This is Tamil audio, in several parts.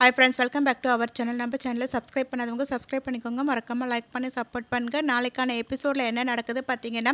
Hi friends welcome back to our channel நம்ம சேனலில் சப்ஸ்கிரைப் பண்ணாதவங்க சப்ஸ்கிரைப் பண்ணிக்கோங்க. மறக்காமல் லைக் பண்ணி சப்போர்ட் பண்ணுங்கள் நாளைக்கான எபிசோடில் என்ன நடக்குது பார்த்தீங்கன்னா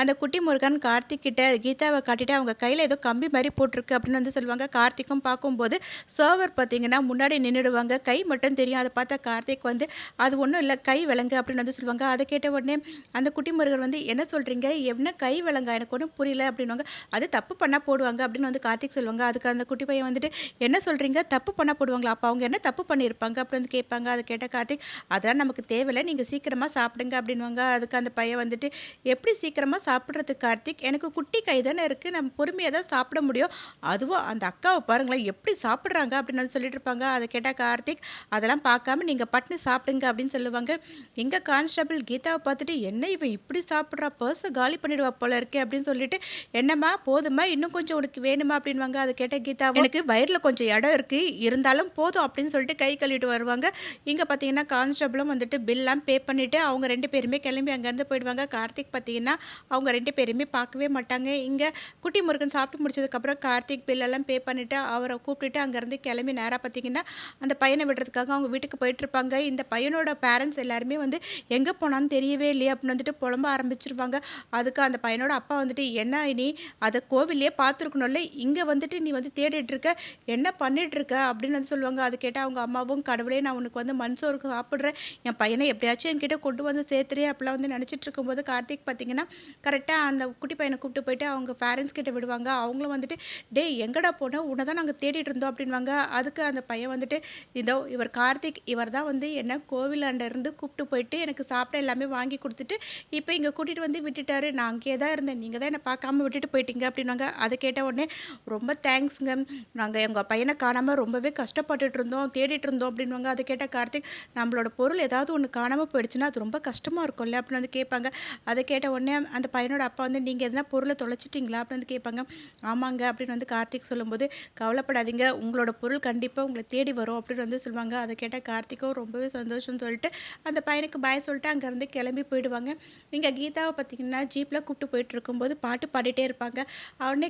அந்த குட்டி முருகன் கார்த்திக் கிட்ட கீதாவை காட்டிட்டு அவங்க கையில் ஏதோ கம்பி மாதிரி போட்டிருக்கு அப்படின்னு வந்து சொல்லுவாங்க. கார்த்திக்கும் பார்க்கும்போது சர்வர் பார்த்தீங்கன்னா முன்னாடி நின்றுடுவாங்க கை மட்டும் தெரியும். அதை பார்த்தா கார்த்திக் வந்து அது ஒன்றும் இல்லை கை விலங்கு அப்படின்னு வந்து சொல்லுவாங்க. அதை கேட்ட உடனே அந்த குட்டி முருகன் வந்து என்ன சொல்கிறீங்க என்ன கை விலங்கா? எனக்கு ஒன்றும் புரியல அப்படின்வாங்க அது தப்பு பண்ணால் போடுவாங்க அப்படின்னு வந்து கார்த்திக் சொல்லுவாங்க. அதுக்கு அந்த குட்டி பையன் வந்துட்டு என்ன சொல்கிறீங்க தப்பு பண்ணால் போடுவாங்களா? அப்போ அவங்க என்ன தப்பு பண்ணியிருப்பாங்க அப்படி வந்து கேட்பாங்க. அதை கேட்ட கார்த்திக் அதெல்லாம் நமக்கு தேவையில்லை. நீங்கள் சீக்கிரமாக சாப்பிடுங்க அப்படின்வாங்க அதுக்கு அந்த பையன் வந்துட்டு எப்படி சீக்கிரமாக சாப்பிட்றதுக்கு கார்த்திக்? எனக்கு குட்டி கை தானே இருக்குது நம்ம பொறுமையாக தான் சாப்பிட முடியும். அதுவும் அந்த அக்காவை பாருங்களேன் எப்படி சாப்பிட்றாங்க? அப்படின்னு வந்து சொல்லிட்டு இருப்பாங்க. அதை கேட்டால் கார்த்திக் அதெல்லாம் பார்க்காம நீங்கள் பட்னு சாப்பிடுங்க அப்படின்னு சொல்லுவாங்க. எங்கள் கான்ஸ்டபிள் கீதாவை பார்த்துட்டு என்ன இவன் இப்படி சாப்பிட்றா? பர்ஸை காலி பண்ணிடுவா போல இருக்கே அப்படின்னு சொல்லிட்டு என்னம்மா போதுமா? இன்னும் கொஞ்சம் உனக்கு வேணுமா? அப்படின்வாங்க அதை கேட்ட கீதா எனக்கு வயிறில் கொஞ்சம் இடம் இருக்குது இருந்தாலும் போதும். அப்படின்னு சொல்லிட்டு கை கழுவிட்டு வருவாங்க. இங்கே பார்த்தீங்கன்னா கான்ஸ்டபிளும் வந்துட்டு பில்லாம் பே பண்ணிவிட்டு அவங்க ரெண்டு பேருமே கிளம்பி அங்கேருந்து போயிடுவாங்க. கார்த்திக் பார்த்தீங்கன்னா அவங்க ரெண்டு பேருமே பார்க்கவே மாட்டாங்க. இங்கே குட்டி முருகன் சாப்பிட்டு முடிச்சதுக்கப்புறம் கார்த்திக் பில்லெல்லாம் பே பண்ணிவிட்டு அவரை கூப்பிட்டுட்டு அங்கேருந்து கிளம்பி நேராக பார்த்தீங்கன்னா அந்த பையனை விடுறதுக்காக அவங்க வீட்டுக்கு போயிட்டுருப்பாங்க இந்த பையனோட பேரண்ட்ஸ் எல்லாருமே வந்து எங்கே போனான்னு தெரியவே இல்லையே அப்படின்னு வந்துட்டு புலம்ப ஆரம்பிச்சிருவாங்க. அதுக்கு அந்த பையனோட அப்பா வந்துட்டு என்ன நீ அதை கோவிலே பார்த்துருக்கணும்ல. இங்கே வந்துட்டு நீ வந்து தேடிட்டு இருக்க. என்ன பண்ணிட்டு இருக்க? அப்படின்னு வந்து சொல்லுவாங்க. அது கேட்டால் அவங்க அம்மாவும் கடவுளே நான் உனக்கு வந்து மண் சோறு சாப்பிட்றேன். என் பையனை எப்படியாச்சும் என்கிட்ட கொண்டு வந்து சேர்த்துறே அப்படிலாம் வந்து நினச்சிட்டு இருக்கும்போது கார்த்திக் பார்த்தீங்கன்னா கரெக்டாக அந்த குட்டி பையனை கூப்பிட்டு போயிட்டு அவங்க பேரண்ட்ஸ் கிட்ட விடுவாங்க. அவங்களும் வந்துட்டு டே எங்கடா போனோம் உன்னை தான் நாங்கள் தேடிட்டு இருந்தோம். அப்படின்வாங்க. அதுக்கு அந்த பையன் வந்துட்டு இதோ இவர் கார்த்திக் இவர் தான் வந்து என்ன இருந்து கூப்பிட்டு போயிட்டு எனக்கு சாப்பிட எல்லாமே வாங்கி கொடுத்துட்டு இப்போ இங்கே கூட்டிகிட்டு வந்து விட்டுட்டாரு. நான் அங்கேயே தான் இருந்தேன். நீங்கள் தான் என்னை பார்க்காம விட்டுட்டு போயிட்டீங்க. அப்படின்னாங்க அதை கேட்ட உடனே ரொம்ப தேங்க்ஸுங்க நாங்கள் எங்கள் பையனை காணாமல் ரொம்பவே கஷ்டப்பட்டு இருந்தோம் தேடிட்டு இருந்தோம் அப்படின்வாங்க அதை கேட்டால் கார்த்திக் நம்மளோட பொருள் ஏதாவது ஒன்று காணாமல் போயிடுச்சுன்னா அது ரொம்ப கஷ்டமாக இருக்கும்ல அப்படின்னு வந்து கேட்பாங்க. அதை கேட்ட உடனே அந்த பையனோட அப்பா வந்து நீங்கள் எதனா பொருளை தொலைச்சிட்டிங்களா? அப்படின்னு வந்து கேட்பாங்க. ஆமாங்க அப்படின்னு வந்து கார்த்திக் சொல்லும்போது கவலைப்படாதீங்க உங்களோட பொருள் கண்டிப்பாக உங்களை தேடி வரும் அப்படின்னு வந்து சொல்லுவாங்க. அதை கேட்டால் கார்த்திக்கும் ரொம்பவே சந்தோஷம்னு சொல்லிட்டு அந்த பையனுக்கு பாய் சொல்லிட்டு அங்கேருந்து கிளம்பி போயிடுவாங்க. நீங்கள் கீதாவை பார்த்தீங்கன்னா ஜீப்பில் கூப்பிட்டு போயிட்டு இருக்கும்போது பாட்டு பாடிட்டே இருப்பாங்க. அவனே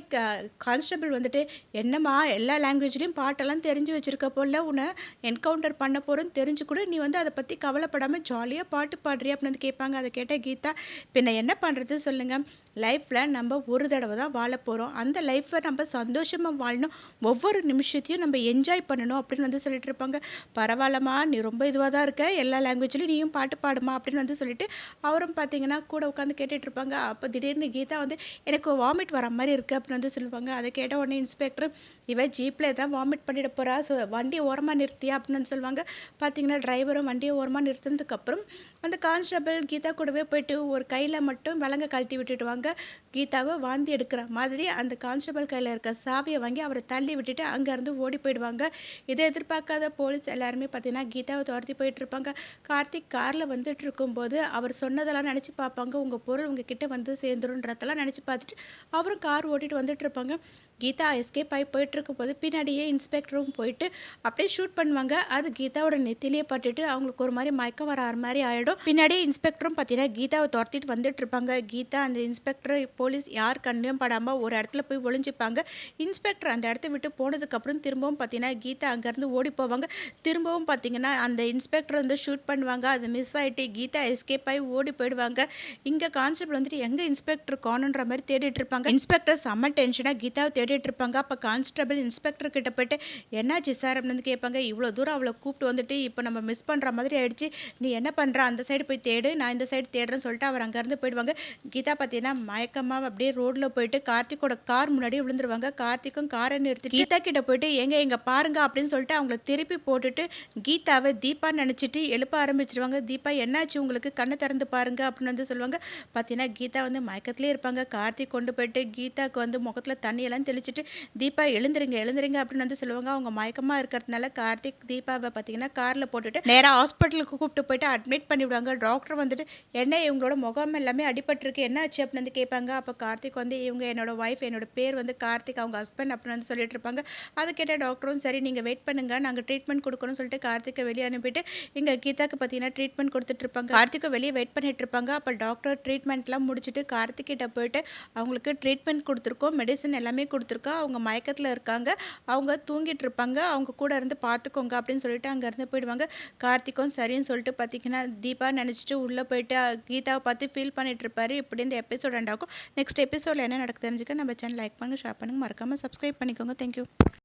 கான்ஸ்டபிள் வந்துட்டு என்னம்மா எல்லா லாங்குவேஜ்லேயும் பாட்டெல்லாம் தெரிஞ்சு வச்சுருக்க போல உன்னை என்கவுண்டர் பண்ண போகிறேன்னு தெரிஞ்சு கூட நீ வந்து அதை பற்றி கவலைப்படாமல் ஜாலியாக பாட்டு பாடுறிய அப்படின்னு வந்து கேட்பாங்க. அதை கேட்டால் கீதா பின்ன என்ன பண்ணுறது சொல்லுங்கள் லைஃப்பில் நம்ம ஒரு தடவை தான் வாழ போகிறோம் அந்த லைஃப்பை நம்ம சந்தோஷமாக வாழணும். ஒவ்வொரு நிமிஷத்தையும் நம்ம என்ஜாய் பண்ணணும் அப்படின்னு வந்து சொல்லிட்டு இருப்பாங்க. பரவாயில்லம்மா நீ ரொம்ப இதுவாக தான் இருக்க. எல்லா லாங்குவேஜ்லையும் நீயும் பாட்டு பாடுமா அப்படின்னு வந்து சொல்லிட்டு அவரும் பார்த்தீங்கன்னா கூட உட்காந்து கேட்டுட்டு இருப்பாங்க. அப்போ திடீர்னு கீதா வந்து எனக்கு வாமிட் வர மாதிரி இருக்குது அப்படின்னு வந்து சொல்லுவாங்க. அதை கேட்ட உடனே இன்ஸ்பெக்டர் இவன் ஜீப்பில் தான் வாமிட் பண்ணிட போகிறா ஸோ வண்டி ஓரமாக நிறுத்தியா அப்படின்னு சொல்லுவாங்க. பார்த்தீங்கன்னா டிரைவரும் வண்டியை ஓரமாக நிறுத்தினதுக்கப்புறம் அந்த கான்ஸ்டபிள் கீதா கூடவே போயிட்டு ஒரு கையில் மட்டும் விலங்க கழட்டி விட்டுடுவாங்க. கீதாவை வாந்தி எடுக்கிற மாதிரி அந்த கான்ஸ்டபிள் கையில் இருக்க சாவியை வாங்கி அவரை தள்ளி விட்டுட்டு அங்கேருந்து ஓடி போயிடுவாங்க. இதை எதிர்பார்க்காத போலீஸ் எல்லாருமே பார்த்தீங்கன்னா கீதாவை துரத்தி போயிட்டு இருப்பாங்க. கார்த்திக் காரில் வந்துட்டு இருக்கும்போது அவர் சொன்னதெல்லாம் நினச்சி பார்ப்பாங்க. உங்கள் பொருள் உங்கள் கிட்டே வந்து சேர்ந்துருன்றதெல்லாம் நினச்சி பார்த்துட்டு அவரும் கார் ஓட்டிட்டு வந்துட்டு இருப்பாங்க. கீதா எஸ்கேப் ஆகி போயிட்டுருக்கும் போது பின்னாடியே இன்ஸ்பெக்டரும் போயிட்டு அப்படியே ஷூட் பண்ணுவாங்க. அது கீதாவோட நெத்திலேயே பட்டுட்டு அவங்களுக்கு ஒரு மாதிரி மயக்கம் வர மாதிரி ஆகிடும் பின்னாடியே இன்ஸ்பெக்டரும் பார்த்தீங்கன்னா கீதாவை துரத்திட்டு வந்துட்டு இருப்பாங்க. கீதா அந்த இன்ஸ்பெக்டர் போலீஸ் யார் கண்ணையும் படாமல் ஒரு இடத்துல போய் ஒளிஞ்சிப்பாங்க. இன்ஸ்பெக்டர் அந்த இடத்த விட்டு போனதுக்கப்புறம் திரும்பவும் பார்த்தீங்கன்னா கீதா அங்கேருந்து ஓடி போவாங்க. திரும்பவும் பார்த்தீங்கன்னா அந்த இன்ஸ்பெக்டர் வந்து ஷூட் பண்ணுவாங்க. அது மிஸ் ஆகிட்டு கீதா எஸ்கேப் ஆகி ஓடி போயிடுவாங்க. இங்கே கான்ஸ்டபிள் வந்துட்டு எங்கே இன்ஸ்பெக்டர் காணுன்ற மாதிரி தேடிட்டு இருப்பாங்க. இன்ஸ்பெக்டர் செம்ம டென்ஷனாக கீதாவை தேடிட்டு இருப்பாங்க. அப்போ கான்ஸ்டபிள் இன்ஸ்பெக்டர் கிட்ட போயிட்டு என்னாச்சு சார் அப்படின்னு கேட்பாங்க. இவ்வளோ தூரம் அவளை கூப்பிட்டு வந்துட்டு இப்போ நம்ம மிஸ் பண்ணுற மாதிரி ஆயிடுச்சு. நீ என்ன பண்ணுற அந்த சைடு போய் தேடு. நான் இந்த சைடு தேடுறேன்னு சொல்லிட்டு அவர் அங்கேருந்து போயிடுவாங்க. கீதா பார்த்தீங்கன்னா மயக்கமாக அப்படியே ரோட்டில் போயிட்டு கார்த்திகோட கார் முன்னாடி விழுந்துருவாங்க. கார்த்திக்கும் காரை நிறுத்தி கீதா கிட்ட போயிட்டு எங்க எங்க பாருங்க அப்படின்னு சொல்லிட்டு அவங்கள திருப்பி போட்டுட்டு கீதாவை தீபா நினச்சிட்டு எழுப்ப ஆரம்பிச்சிருவாங்க. தீபா என்னாச்சு? உங்களுக்கு கண்ணை திறந்து பாருங்க அப்படின்னு வந்து சொல்லுவாங்க. பார்த்தீங்கன்னா கீதா வந்து மயக்கத்துலேயே இருப்பாங்க. கார்த்திக் கொண்டு போயிட்டு கீதாவுக்கு வந்து முகத்தில் தண்ணியெல்லாம் தெளிச்சிட்டு தீபா எழுந்துருங்க எழுந்துருங்க அப்படின்னு வந்து சொல்லுவாங்க. அவங்க மயக்கமாக இருக்கிறதுனால கார்த்திக் தீபாவை பார்த்தீங்கன்னா காரில் போட்டுட்டு நேராக ஹாஸ்பிட்டலுக்கு கூப்பிட்டு போயிட்டு அட்மிட் பண்ணிவிடுவாங்க. டாக்டர் வந்துட்டு என்ன இவங்களோட முகம் எல்லாமே அடிபட்டிருக்கு. என்ன ஆச்சு? அப்படின்னு வந்து கேட்பாங்க. அப்போ கார்த்திக் வந்து இவங்க என்னோட ஒய்ஃப் என்னோட பேர் வந்து கார்த்திக் அவங்க ஹஸ்பண்ட் அப்படின்னு வந்து சொல்லிட்டு இருப்பாங்க. அது கேட்ட டாக்டரும் சரி நீங்கள் வெயிட் பண்ணுங்க. நாங்கள் ட்ரீட்மெண்ட் கொடுக்கணும்னு சொல்லிட்டு கார்த்திகை வெளியே அனுப்பிட்டு இங்கே கீதாக்கு பார்த்தீங்கன்னா ட்ரீட்மெண்ட் கொடுத்துட்டு இருப்பாங்க. கார்த்திகை வெளியே வெயிட் பண்ணிட்டு இருப்பாங்க. அப்போ டாக்டர் ட்ரீட்மெண்ட்லாம் முடிச்சுட்டு கார்த்திகிட்ட போயிட்டு அவங்களுக்கு ட்ரீட்மெண்ட் கொடுத்துருக்கோம். மெடிசன் எல்லாமே கொடுத்துருக்கோம். அவங்க மயக்கத்தில் இருக்காங்க. அவங்க தூங்கிட்டு இருப்பாங்க. அவங்க கூட இருந்து பார்த்துக்கோங்க அப்படின்னு சொல்லிட்டு அங்கேருந்து போயிடுவாங்க. கார்த்திக்கும் சரின்னு சொல்லிட்டு பார்த்தீங்கன்னா, தீபா நினச்சிட்டு உள்ளே போயிட்டு கீதாவை பார்த்து ஃபீல் பண்ணிட்டு இருப்பாரு. இப்படி இந்த எபிசோட் எண்ட் ஆகும். நெக்ஸ்ட் எபிசோட்ல என்ன நடக்குது தெரிஞ்சுக்க நம்ம சேனல் லைக் பண்ணுங்க, ஷேர் பண்ணுங்க. மறக்காம சப்ஸ்கிரைப் பண்ணிக்கோங்க. Thank you.